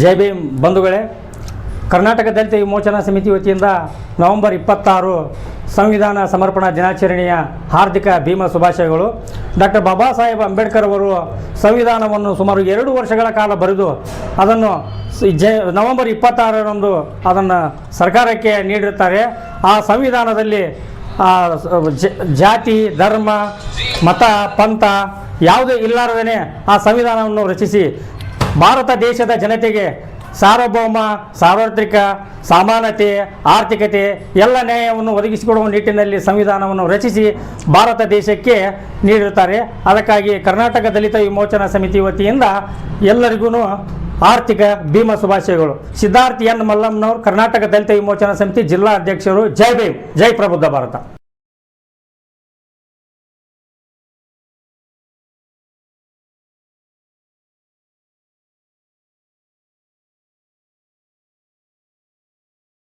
ಜೈ ಭೀಮ್ ಬಂಧುಗಳೇ, ಕರ್ನಾಟಕ ದಲಿತ ವಿಮೋಚನಾ ಸಮಿತಿ ವತಿಯಿಂದ ನವೆಂಬರ್ ಇಪ್ಪತ್ತಾರು ಸಂವಿಧಾನ ಸಮರ್ಪಣಾ ದಿನಾಚರಣೆಯ ಹಾರ್ದಿಕ ಭೀಮ ಶುಭಾಶಯಗಳು. ಡಾಕ್ಟರ್ ಬಾಬಾ ಸಾಹೇಬ್ ಅಂಬೇಡ್ಕರ್ ಅವರು ಸಂವಿಧಾನವನ್ನು ಸುಮಾರು ಎರಡು ವರ್ಷಗಳ ಕಾಲ ಬರೆದು ಅದನ್ನು ಜೆ, ನವೆಂಬರ್ ಇಪ್ಪತ್ತಾರರಂದು ಅದನ್ನು ಸರ್ಕಾರಕ್ಕೆ ನೀಡಿರುತ್ತಾರೆ. ಆ ಸಂವಿಧಾನದಲ್ಲಿ ಜಾತಿ, ಧರ್ಮ, ಮತ, ಪಂಥ ಯಾವುದೇ ಇಲ್ಲಾರದೇ ಆ ಸಂವಿಧಾನವನ್ನು ರಚಿಸಿ ಭಾರತ ದೇಶದ ಜನತೆಗೆ ಸಾರ್ವಭೌಮ, ಸಾರ್ವತ್ರಿಕ, ಸಮಾನತೆ, ಆರ್ಥಿಕತೆ ಎಲ್ಲ ನ್ಯಾಯವನ್ನು ಒದಗಿಸಿಕೊಡುವ ನಿಟ್ಟಿನಲ್ಲಿ ಸಂವಿಧಾನವನ್ನು ರಚಿಸಿ ಭಾರತ ದೇಶಕ್ಕೆ ನೀಡಿರುತ್ತಾರೆ. ಅದಕ್ಕಾಗಿ ಕರ್ನಾಟಕ ದಲಿತ ವಿಮೋಚನಾ ಸಮಿತಿ ವತಿಯಿಂದ ಎಲ್ಲರಿಗೂ ಆರ್ಥಿಕ ಭೀಮ ಶುಭಾಶಯಗಳು. ಸಿದ್ಧಾರ್ಥ್ ಎನ್ ಮಲ್ಲಮ್ಮನವರು ಕರ್ನಾಟಕ ದಲಿತ ವಿಮೋಚನಾ ಸಮಿತಿ ಜಿಲ್ಲಾ ಅಧ್ಯಕ್ಷರು. ಜೈ ಭೀಮ್. ಜೈ ಪ್ರಬುದ್ಧ ಭಾರತ.